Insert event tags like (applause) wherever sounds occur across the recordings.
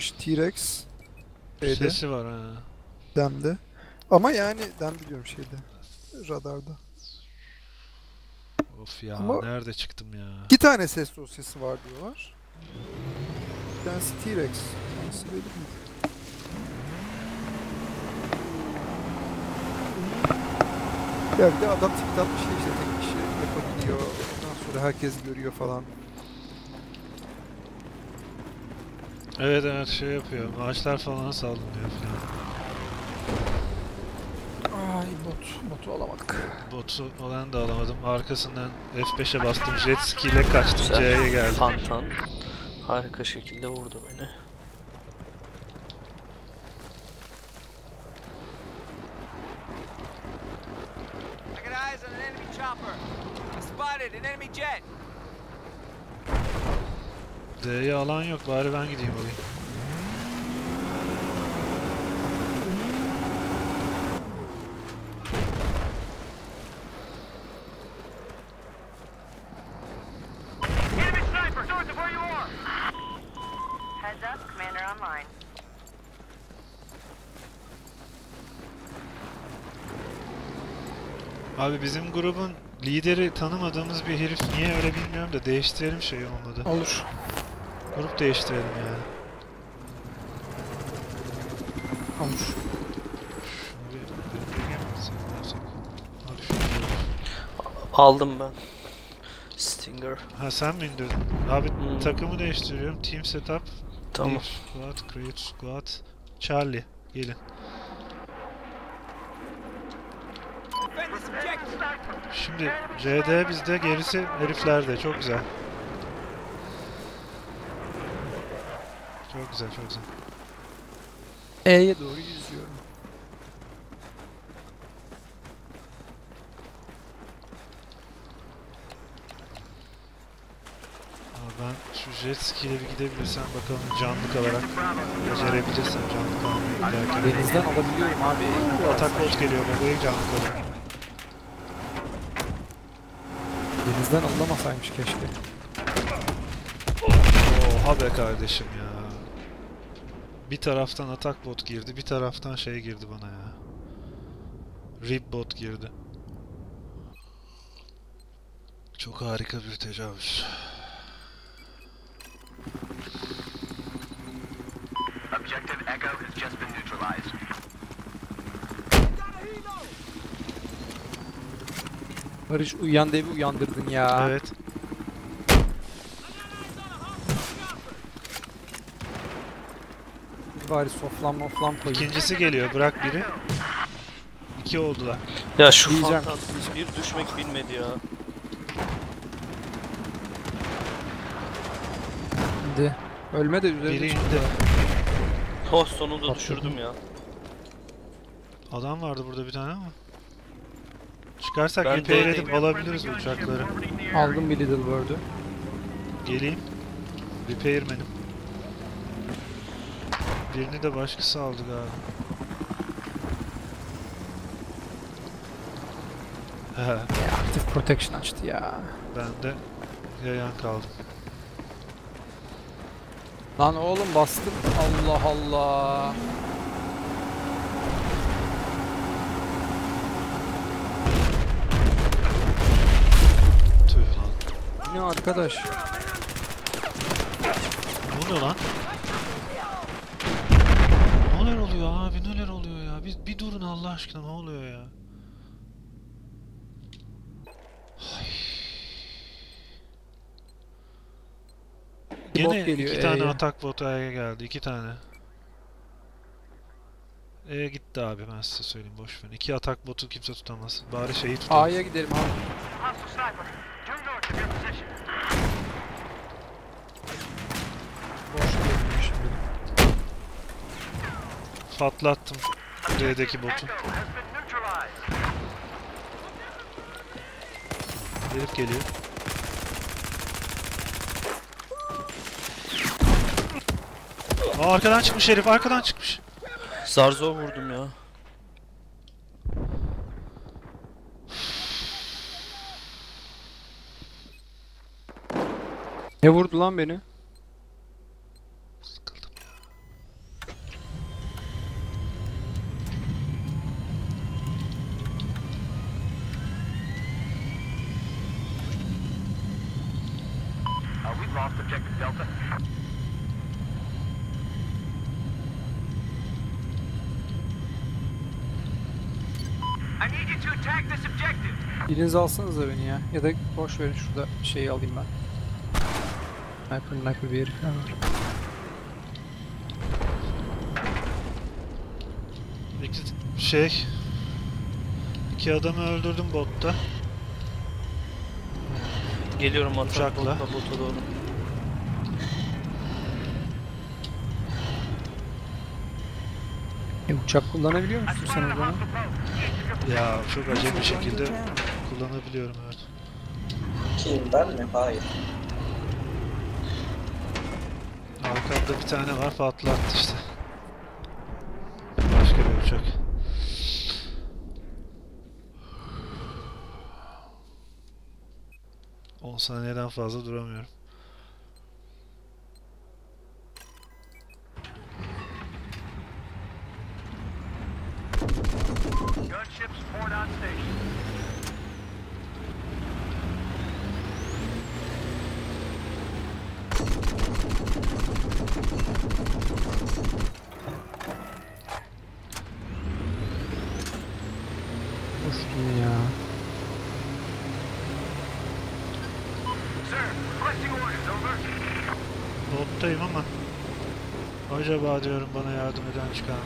gitmiş T-Rex. Şeyde, Sesi var ha. demde. Ama yani dem biliyorum şeyde. Radarda. Of ya Ama- nerede çıktım ya. İki tane ses dosyası var diyorlar. Bir tanesi T-Rex. Hangisi belli değil. Ya bir de adam tweet atmış ya işte tek kişi yapabiliyor. Ondan sonra herkes görüyor falan. Evet evet şey yapıyor. Ağaçlar falan sallanıyor falan. Ay bot. Botu alamadık. Botu olan da alamadım. Arkasından F5'e bastım. Jet ski ile kaçtım. C'ye geldim. Fantan harika şekilde vurdu beni. I got eyes on an enemy chopper. I spotted an enemy jet. D'ye alan yok. Bari ben gideyim alayım. Abi bizim grubun lideri tanımadığımız bir herif. Niye öyle bilmiyorum da değiştirelim şey olmadı. Olur. Grup değiştirelim yani. Olur. Aldım ben. Stinger. Ha sen mi indirdin? Abi Hmm. takımı değiştiriyorum. Team setup. Tamam. Leave squad, create squad. Charlie. Gelin. Şimdi CD bizde gerisi heriflerde. Çok güzel. Çok güzel çok güzel. E'ye doğru yüzüyorum. Ama ben şu jet ski ile bir gidebilirsem bakalım canlı kalarak becerebilirsem canlı kalmayı giderken. Denizden alabiliyorum abi. Atak bot geliyor babaya canlı kalarak. Denizden alınamasaymış keşke. Oha be kardeşim ya. Bir taraftan atak bot girdi, bir taraftan şey girdi bana ya. Rib bot girdi. Çok harika bir tecavüz. Objective Echo has just been neutralized. Barış uyuyan devi uyandırdın ya. Evet. Bari soflan moflan koyayım. İkincisi geliyor. Bırak biri. İki oldular. Ya şu Diyeceğim. fantan hiçbir düşmek bilmedi ya. Şimdi. Ölme de üzerine Biri çıktı. indi. Oh sonunda Patladı. düşürdüm ya. Adam vardı burada bir tane ama. Çıkarsak Ben repair de- edip alabiliriz bu uçakları. Aldım bir Little Bird'ü. Geleyim. Repairman'im. Birini de başkası aldı galiba. (laughs) He, Active Protection açtı ya. ben de yayan kaldım. Lan oğlum bastım. Allah Allah. Tüh lan. Ne arkadaş? Ne lan? Neler oluyor abi neler oluyor ya? Bir, bir durun Allah aşkına ne oluyor ya? Ay. Bot Gene geliyor iki tane E'ye. atak botu E'ye geldi. iki tane. E gitti abi ben size söyleyeyim boş verin. İki atak botu kimse tutamaz. Bari şeyi tutalım. A'ya gidelim abi. Hostile sniper. Due north of your position. Boş geliyor şimdi. Patlattım D'deki botu. Herif geliyor. Aa, arkadan çıkmış herif arkadan çıkmış. Zar zor vurdum ya. Ne vurdu lan beni? Sıkıldım ya. objective Delta. I need you to attack this Biriniz alsanıza beni ya. Ya da boş verin şurada şeyi alayım ben. Sniper sniper bir herif var. İki şey... iki adamı öldürdüm botta. Geliyorum atak Uçakla. botla bota doğru. E, uçak kullanabiliyor musun sen o zaman? Ya çok acayip bir şekilde kullanabiliyorum evet. Kim ben mi? Hayır. Arkamda bir tane var patlattı işte. Başka bir uçak. On saniyeden fazla duramıyorum. Gunships port on station. Uçtum ya. Sir, requesting orders, over. Bottayım ama acaba diyorum bana yardım eden çıkar mı?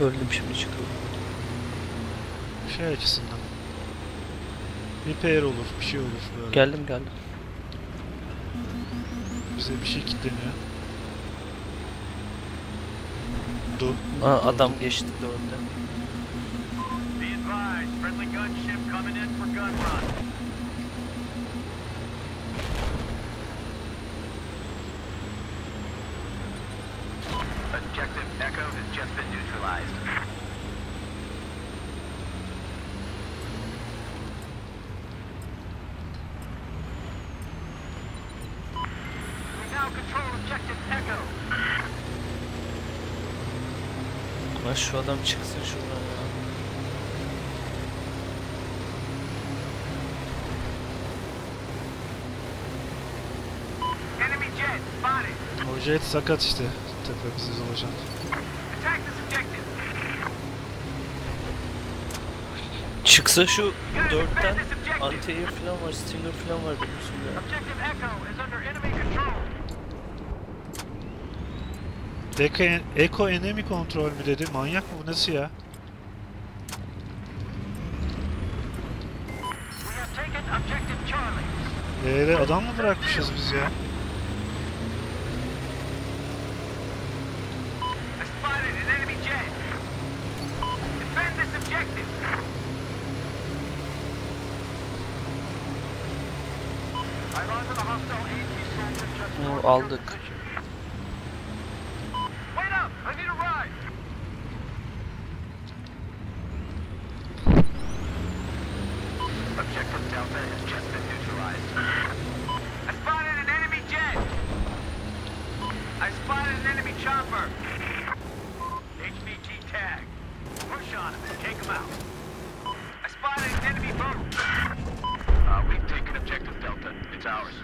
Öldüm şimdi çıkıyorum. Şey açısından. Repair olur, bir şey olur böyle. Geldim geldim. Bize bir şey kilitleniyor. Aa, adam geçti de önde. Be advised, friendly gunship coming in for gun run. Objective Echo has just been neutralized. We now control objective Echo. Lan şu adam çıksın şuradan ya. O jet sakat işte. Tepemizde olacak. Çıksa şu dörtten anti-air falan var, Stinger falan var. Objective Echo is under enemy control. Deka, Eco enemy kontrol mü dedi? Manyak mı bu nasıl ya? Eee adam mı bırakmışız biz ya? I spotted an enemy jet. Defend this objective. I'm onto the hostile AT soldier just Oo, north of your aldık. position. Wait up! I need a ride! Objective Delta has just been neutralized. I spotted an enemy jet! I spotted an enemy chopper! HVT tag. Push on him and take him out. I spotted an enemy boat. Uh, we've taken objective Delta. It's ours.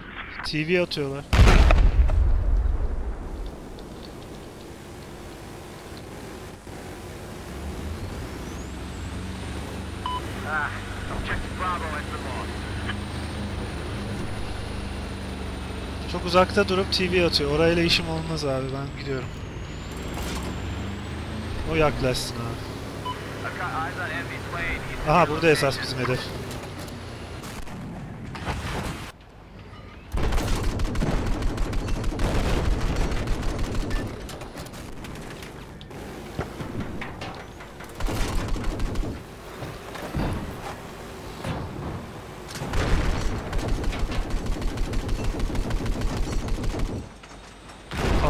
TV atıyorlar. Çok uzakta durup TV atıyor. Orayla işim olmaz abi ben gidiyorum. O yaklaşsın abi. Aha burada esas bizim hedef.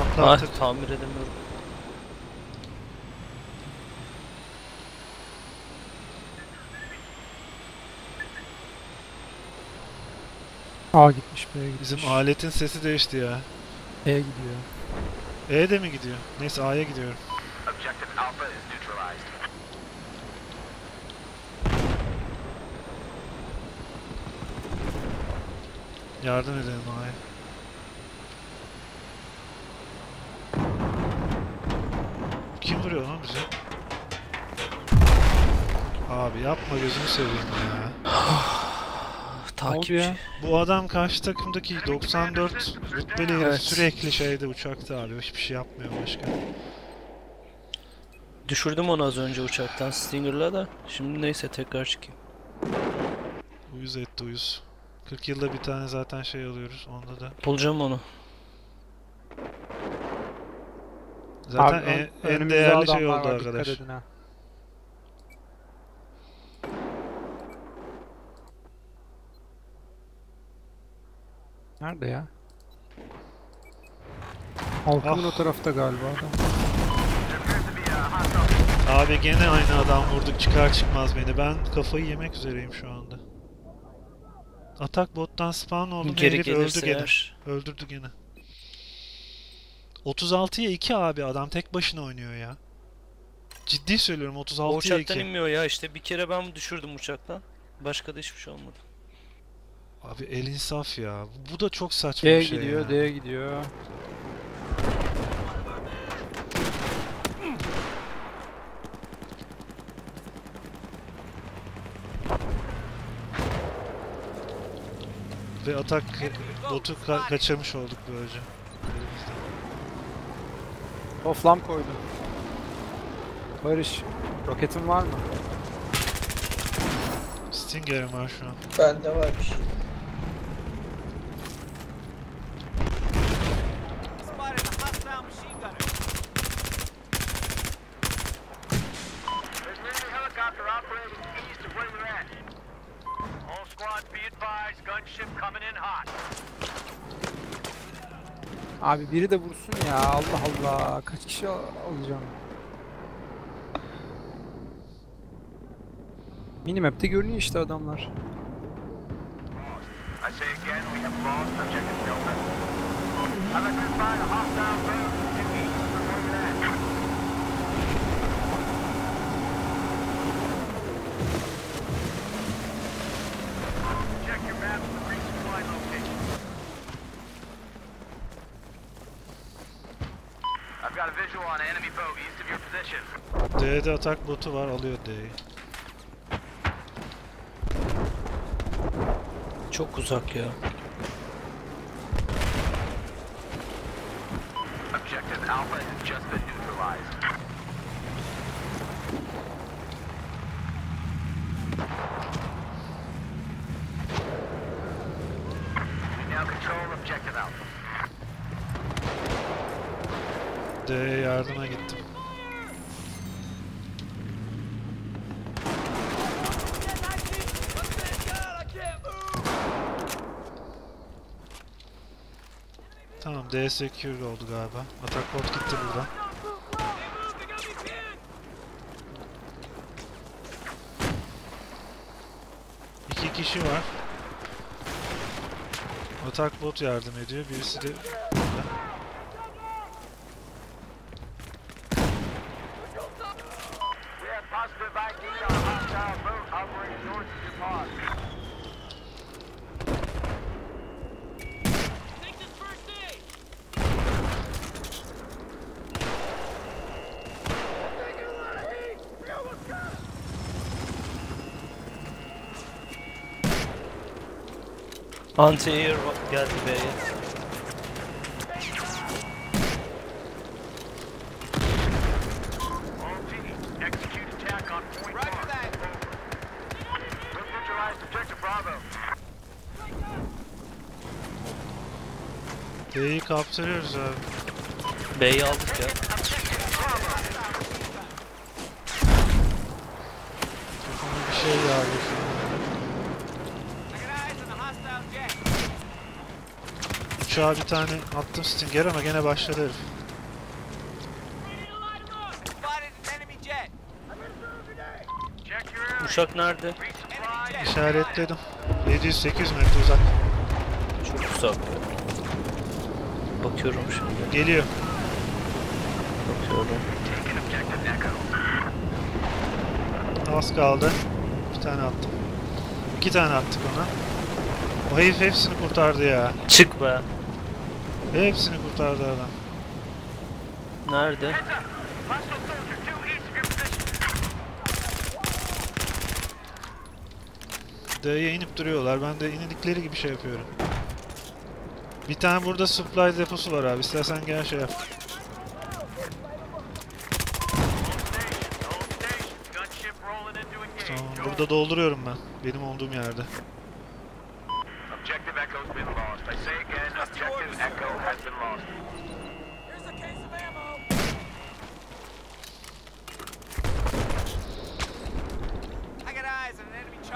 Ah Patlattık. tamir edemiyorum. A gitmiş B'ye gitmiş. Bizim aletin sesi değişti ya. E gidiyor. E de mi gidiyor? Neyse A'ya gidiyorum. Yardım edelim abi. Kim vuruyor lan bize? Abi yapma gözünü seveyim ya. Takipçi. Bu adam karşı takımdaki 94 rütbeli Evet. sürekli şeyde uçakta abi. Hiçbir şey yapmıyor başka. Düşürdüm onu az önce uçaktan Stinger'la da. Şimdi neyse tekrar çıkayım. Uyuz etti uyuz. 40 yılda bir tane zaten şey alıyoruz. Onda da. Bulacağım onu. Zaten Abi, en, en değerli şey oldu arkadaş. Dikkat edin ha. Nerede ya? Halkımın Ah. o tarafta galiba adam. Abi gene aynı adam vurduk çıkar çıkmaz beni. Ben kafayı yemek üzereyim şu anda. Atak bottan spawn oldum. Geri herif öldü gelirse gene. eğer. Öldürdü gene. 36'ya 2 abi adam tek başına oynuyor ya. Ciddi söylüyorum O 36'ya uçaktan 2. inmiyor ya işte bir kere ben düşürdüm uçaktan. Başka da hiçbir şey olmadı. Abi el insaf ya. Bu da çok saçma D'ye bir şey gidiyor, ya. D'ye gidiyor. Ve atak botu ka- kaçırmış olduk böylece. Oflam koydum. Barış, roketin var mı? Stinger'im var şu an. Bende var bir şey. Spotted a hostile machine gunner. There's an enemy helicopter operating east of where you're at. All squads be advised, gunship coming in hot. Abi biri de vursun ya. Allah Allah. Kaç kişi al- alacağım? Minimap'te görünüyor işte adamlar. I say again, we have lost objective Delta. İdentified a hostile boat to east of where you're at. Check your map for the resupply location. I've got a visual on an enemy boat east of your position. D'de atak botu var alıyor D'yi. Çok uzak ya. Objective Alpha has just been neutralized. We now control Objective Alpha. D'ye yardıma gittim. Tamam D secure oldu galiba. Atak bot gitti buradan. İki kişi var. Atak bot yardım ediyor. Birisi de burada. We have positive ID on a hostile boat operating north of your pod. Anti-air va- geldi B'ye. All teams, execute attack on point Roger that. We've neutralized Objective Bravo. D'yi kaptırıyoruz abi. B'yi aldık ya. Kafama bir şey yağıyor şu an. Uçağa bir tane attım Stinger ama gene başladı herif. Uçak nerede? İşaretledim. 700-800 metre uzak. Çok uzak. Bakıyorum şimdi. Geliyor. Bakıyorum. Az kaldı. Bir tane attım. İki tane attık ona. O herif hepsini kurtardı ya. Çık be. Hepsini kurtardı adam. Nerede? D'ye inip duruyorlar. Ben de inildikleri gibi şey yapıyorum. Bir tane burada supply deposu var abi. İstersen gel şey yap. Tamam. Burada dolduruyorum ben. Benim olduğum yerde.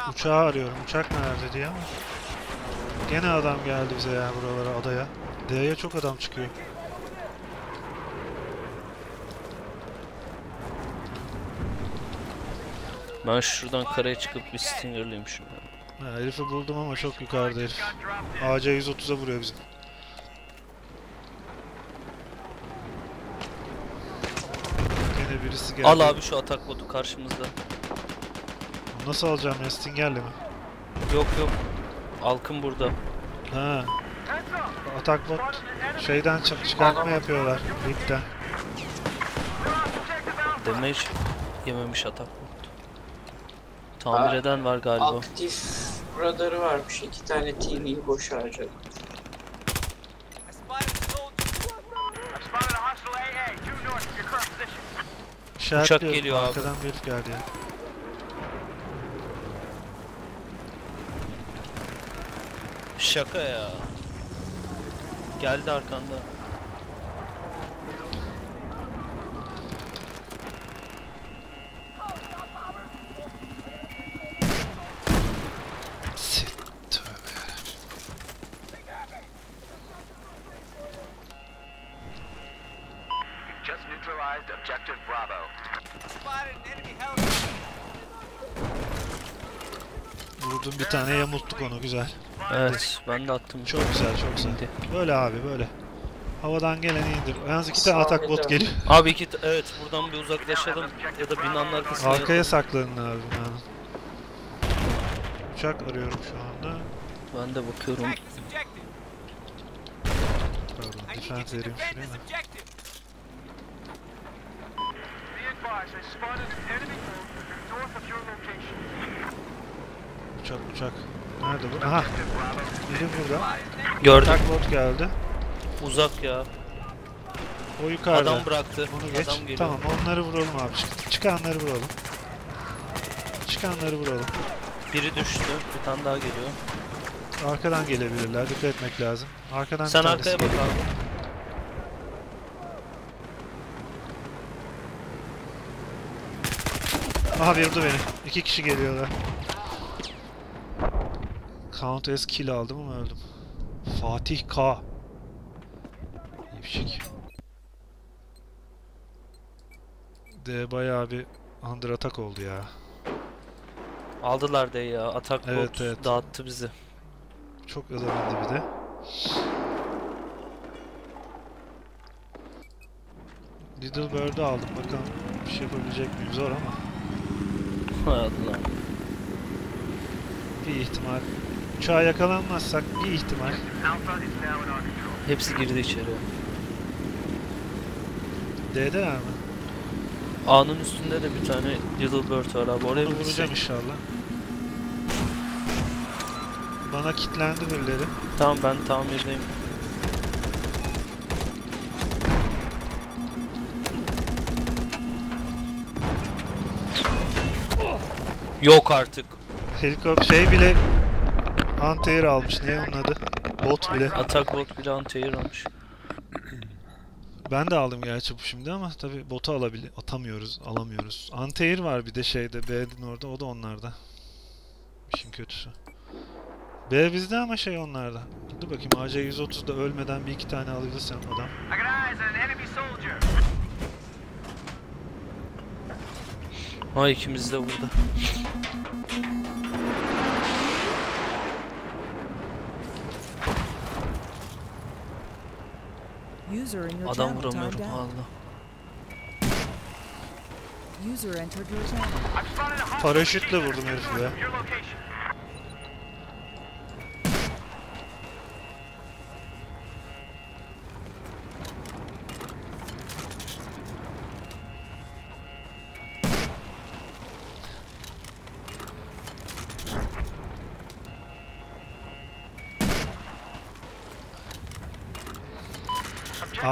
Uçağı arıyorum. Uçak nerede diye ama. Gene adam geldi bize ya buralara adaya. D'ye çok adam çıkıyor. Ben şuradan karaya çıkıp bir Stinger'lıyım şimdi. Ha, herifi buldum ama çok yukarıda herif. AC 130'a vuruyor bizim. Gene birisi geldi. Al abi şu atak botu karşımızda. Nasıl alacağım ya Stinger'le mi? Yok yok. Alkın burada. Ha, atak bot şeyden çık çıkartma yapıyorlar. Alpha. Damage yememiş atak bot. Tamir eden var galiba. Aktif radarı varmış. iki tane TV'yi boş harcadım. I spotted a soldier. I've spotted a hostile AA, due north of your current position. İşaretliyorum. geliyor abi. Arkadan bir geldi. Şaka ya. Geldi arkanda. Sit. Tövbe. Just neutralized Objective Bravo. Spotted an enemy helicopter. Vurdum bir tane yamulttuk onu güzel. Evet ben de attım. Çok güzel çok güzel. İndi. Böyle abi böyle. Havadan geleni indir. Yalnız iki tane atak bot geliyor. Abi iki evet buradan bir uzaklaşalım ya da binanın arkasına Arkaya yatalım. saklanın abi binanın. Uçak arıyorum şu anda. Ben de bakıyorum. Pardon, defense vereyim şuraya da. Be advised, I spotted an enemy north of your location. Uçak uçak. Nerede bu? Aha biri burada. Gördüm. Atak bot geldi. Uzak ya. O yukarıda. Adam bıraktı. Onu geç. Adam geliyor. Tamam onları vuralım abi. Çık- çıkanları vuralım. Çıkanları vuralım. Biri düştü. Bir tane daha geliyor. Arkadan gelebilirler. Dikkat etmek lazım. Arkadan Sen arkaya bak geliyor. abi. Aha vurdu beni. İki kişi geliyorlar. Count as kill aldım ama öldüm. Fatih K. İpşik. D bayağı bir under atak oldu ya. Aldılar de ya. Atak Evet, bot evet. dağıttı bizi. Çok azaldı bir de. Little Bird'ü aldım. Bakalım bir şey yapabilecek miyim? Zor ama. (laughs) Hay Allah. Bir ihtimal. Uçağa yakalanmazsak bir ihtimal. Hepsi girdi içeri. D'deler mi? A'nın üstünde de bir tane Little Bird var abi. Oraya Onu vuracağım inşallah. Bana kitlendi birileri. Tamam ben tamirdeyim. Yok artık. Helikopter şey bile Antair almış. Ne onun adı? Bot bile. Atak bot bile anti-air almış. Ben de aldım gerçi bu şimdi ama tabi botu alabili atamıyoruz, alamıyoruz. Antair var bir de şeyde B'nin orada, o da onlarda. İşin kötüsü. B bizde ama şey onlarda. Dur bakayım AC 130'da ölmeden bir iki tane alabilirsem adam. Ha ikimiz de burada. User in your Adam channel vuramıyorum out. valla. User entered your channel. I've spotted a hostile Paraşütle vurdum herifi be.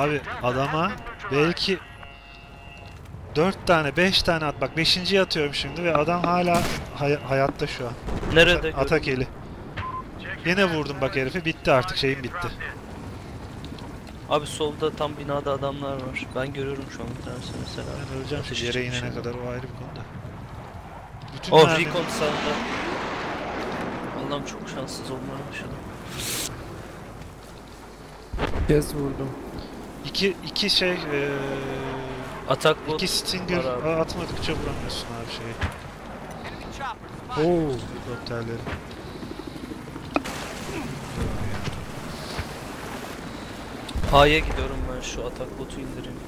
Abi adama belki 4 tane 5 tane at bak 5. atıyorum şimdi ve adam hala hay- hayatta şu an. Nerede? Atak eli. Yine vurdum bak herifi bitti artık şeyim bitti. Abi solda tam binada adamlar var. Ben görüyorum şu an bir tanesi mesela. Ben öleceğim Ateş şimdi yere inene yani. kadar o ayrı bir konuda. Bütün Oh mermi- Recon sağında. Allah'ım çok şanssız olmaya başladım. Kez vurdum. İki, iki şey eee Atak bot. iki Stinger. Aa, atmadıkça vuramıyorsun abi şeyi. Oo. Helikopterleri. A'ya gidiyorum ben şu atak botu indireyim.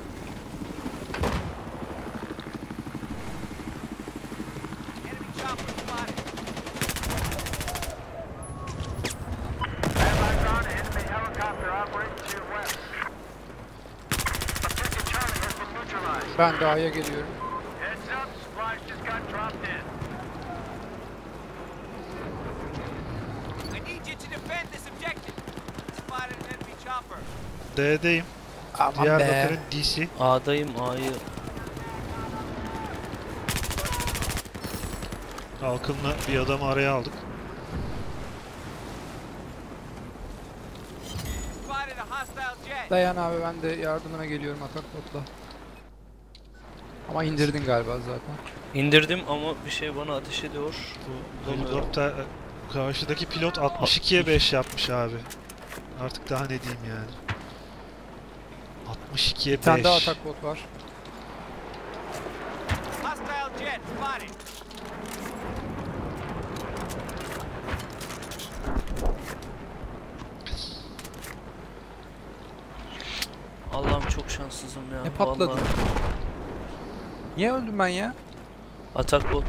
Enemy chopper spotted. Allies on enemy helicopter operating to your west. Objective Charlie has been neutralized. Ben de A'ya geliyorum. Heads up, supplies just got dropped in. I need you to defend this objective. Spotted an enemy chopper. D'deyim. Aman be. Diyarbakır'ın DC. A'dayım A'yı. Halkınla bir adamı araya aldık. Dayan abi ben de yardımına geliyorum atak botla. Ama indirdin galiba zaten. İndirdim ama bir şey bana ateş ediyor. Bu Bilmiyorum. helikopter karşıdaki pilot 62'ye 5 yapmış abi. Artık daha ne diyeyim yani. 62'ye 5. Bir tane daha atak bot var. Allah'ım çok şanssızım ya. Ne patladı? vallahi. Niye öldüm ben ya? Atak bot.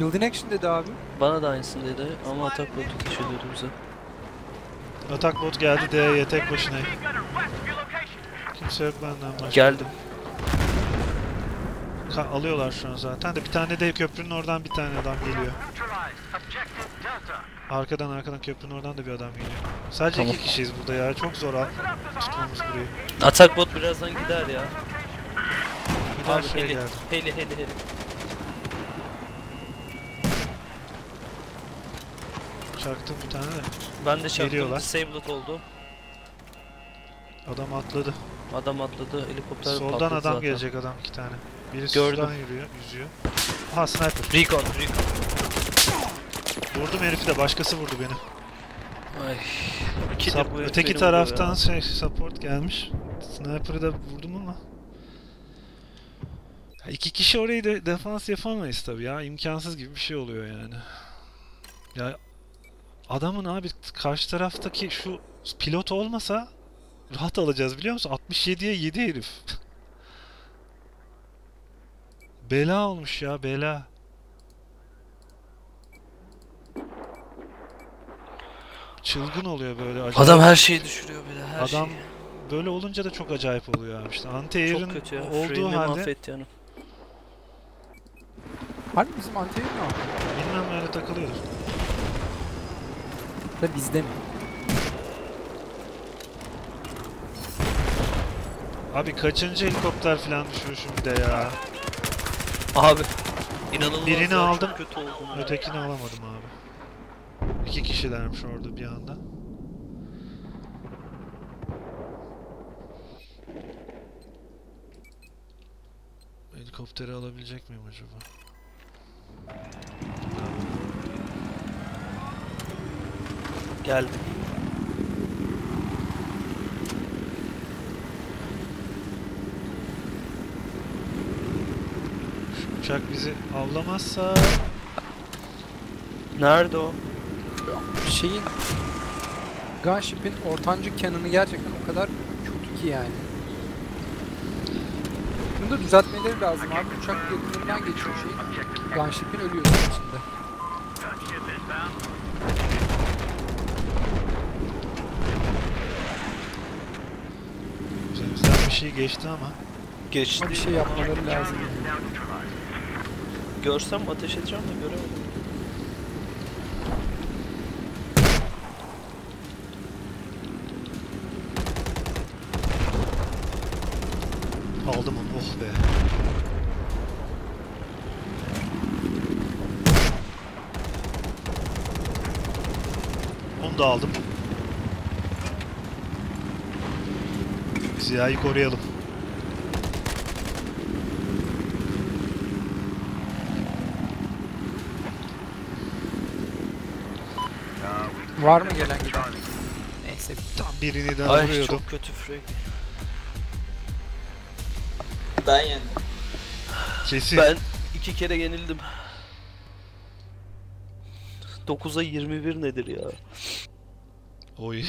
Building action dedi abi. Bana da aynısını dedi ama atak botu ateş ediyordu bize. Atak bot geldi D'ye tek başına. Kimse yok benden başka. Geldim. Ka- alıyorlar şu an zaten de bir tane de köprünün oradan bir tane adam geliyor. Arkadan arkadan köprünün oradan da bir adam geliyor. Sadece Tamam. iki kişiyiz burada ya. Çok zor al- tutmamız burayı. Atak bot birazdan gider ya. Şey heli, geldi. heli heli heli. Çaktım bir tane de. Ben de çarptım. Geliyorlar. Disabled oldu. Adam atladı. Adam atladı. Helikopter Soldan adam zaten. gelecek adam iki tane. Biri Gördüm. sudan yürüyor, yüzüyor. Aha sniper. Recon, recon. Vurdum herifi de başkası vurdu beni. Ay. Sap- öteki vurdu taraftan şey support gelmiş. Sniper'ı da vurdum ama. İki kişi orayı da defans yapamayız tabii ya. imkansız gibi bir şey oluyor yani. Ya adamın abi karşı taraftaki şu pilot olmasa rahat alacağız biliyor musun? 67'ye 7 herif. (laughs) bela olmuş ya bela. Çılgın oluyor böyle acayip. Adam her şeyi düşürüyor bir de her Adam şeyi. böyle olunca da çok acayip oluyor abi işte. Anti-air'ın Çok kötü ya. olduğu halde yani. Harbi bizim anti mi abi? bilmem nerede takılıyoruz. Da bizde mi? Abi kaçıncı helikopter falan düşüyor şimdi ya. Abi. İnanılmaz Birini ya, aldım. Kötü oldum ya. Ötekini alamadım abi. İki kişilermiş orada bir anda. Helikopteri alabilecek miyim acaba? Geldim. Uçak bizi avlamazsa Nerede o? Şeyin Gunship'in ortancı cannon'ı gerçekten o kadar kötü ki yani. Bunu da düzeltmeleri lazım abi. Uçak yakınından geçiyor şey. Gunship'in ölüyor içinde. Üzerimizden bir şey geçti ama Geçti. Bir şey yapmaları lazım. Görsem ateş edeceğim de göremedim. Oh be. Onu da aldım. Ziya'yı koruyalım. Var mı gelen giden? Neyse. Tam birini daha Ay vuruyordum. çok kötü Frank. Ben yendim. Kesin. Ben iki kere yenildim. 9'a 21 nedir ya? Oh, yeah.